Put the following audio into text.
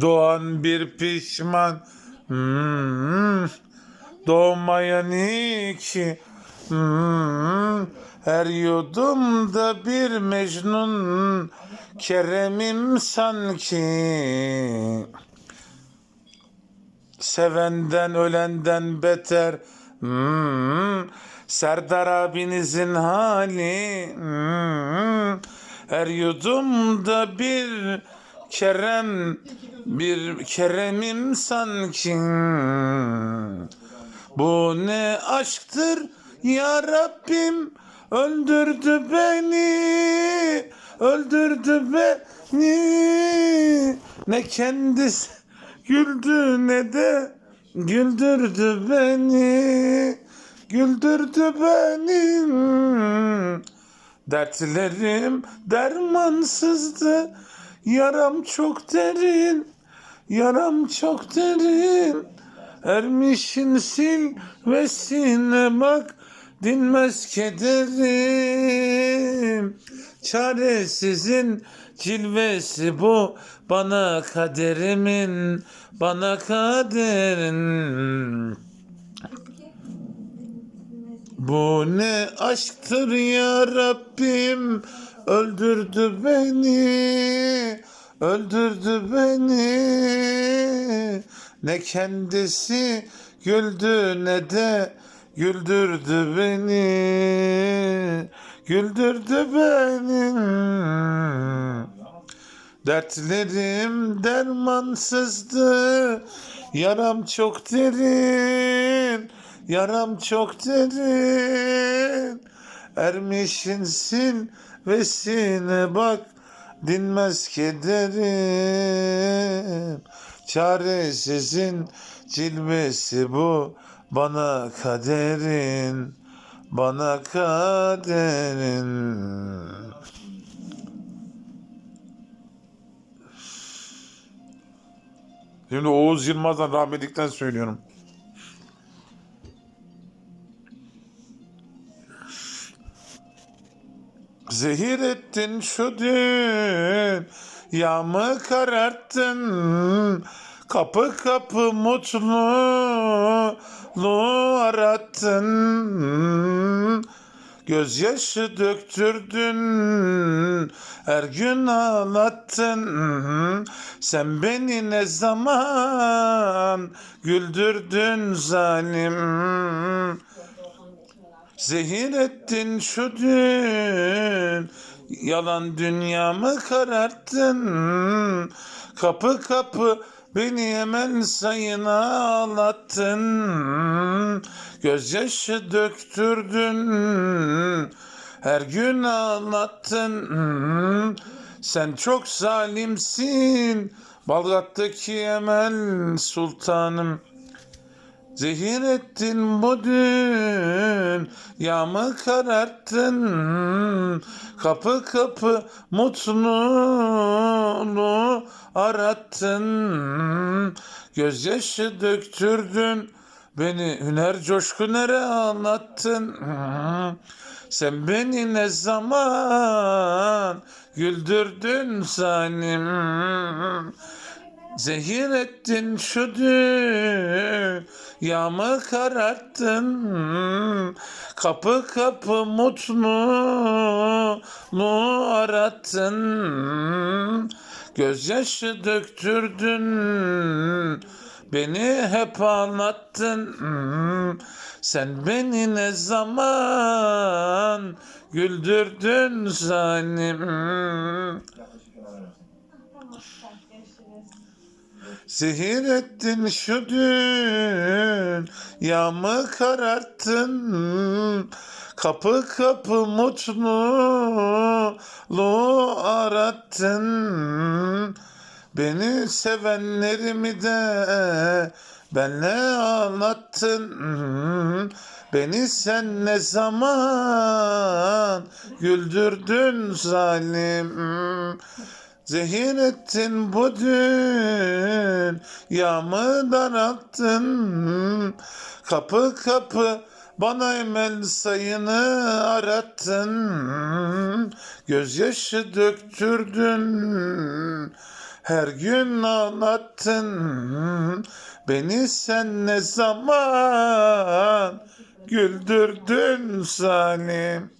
Doğan bir pişman. Hmm. Doğmayan iki. Hmm. Her yudumda bir mecnun. Keremim sanki. Sevenden ölenden beter. Hmm. Serdar abinizin hali. Hmm. Her yudumda bir kerem, bir keremim sanki. Bu ne aşktır ya Rabbim öldürdü beni, öldürdü beni. Ne kendisi güldü ne de güldürdü beni, güldürdü beni. Dertlerim dermansızdı, yaram çok derin, yaram çok derin. Ermişin silvesine bak, dinmez kederim. Çaresizin cilvesi bu, bana kaderimin, bana kaderin. Bu ne aşktır ya Rabbim öldürdü beni öldürdü beni. Ne kendisi güldü ne de güldürdü beni. Güldürdü beni. Dertlerim dermansızdı Yaram çok derin Yaram çok derin. Ermişin silvesine bak Dinmez kederim Çaresizin cilvesi bu Bana kaderin Bana kaderin Şimdi Oğuz Yılmaz'dan rahmetlikten söylüyorum. Zehir ettin şu dün, yağımı kararttın, kapı kapı mutluluğu arattın. Gözyaşı döktürdün, her gün ağlattın. Sen beni ne zaman güldürdün zalim. Zehir ettin şu dün, yalan dünyamı kararttın. Kapı kapı beni hemen sayına ağlattın. Gözyaşı döktürdün, her gün ağlattın. Sen çok zalimsin, Balgat'taki Emel Sultanım. Zehir ettin bu dün, yağımı kararttın. Kapı kapı mutluluğu arattın. Gözyaşı döktürdün, beni hüner coşkunere anlattın. Sen beni ne zaman güldürdün zalim. Zehir ettin şu dün, yağımı kararttın. Kapı kapı mutluluğu arattın. Gözyaşı döktürdün, beni hep ağlattın. Sen beni ne zaman güldürdün zalim. Zehir ettin şu dün, yağımı kararttın. Kapı kapı mutluluğu arattın. Beni sevenlerimi de benle ağlattın. Beni sen ne zaman güldürdün zalim. Zehir ettin bu dün, yağımı daralttın. Kapı kapı bana emel sayını arattın. Gözyaşı döktürdün, Her gün ağlattın beni sen ne zaman güldürdün zalim.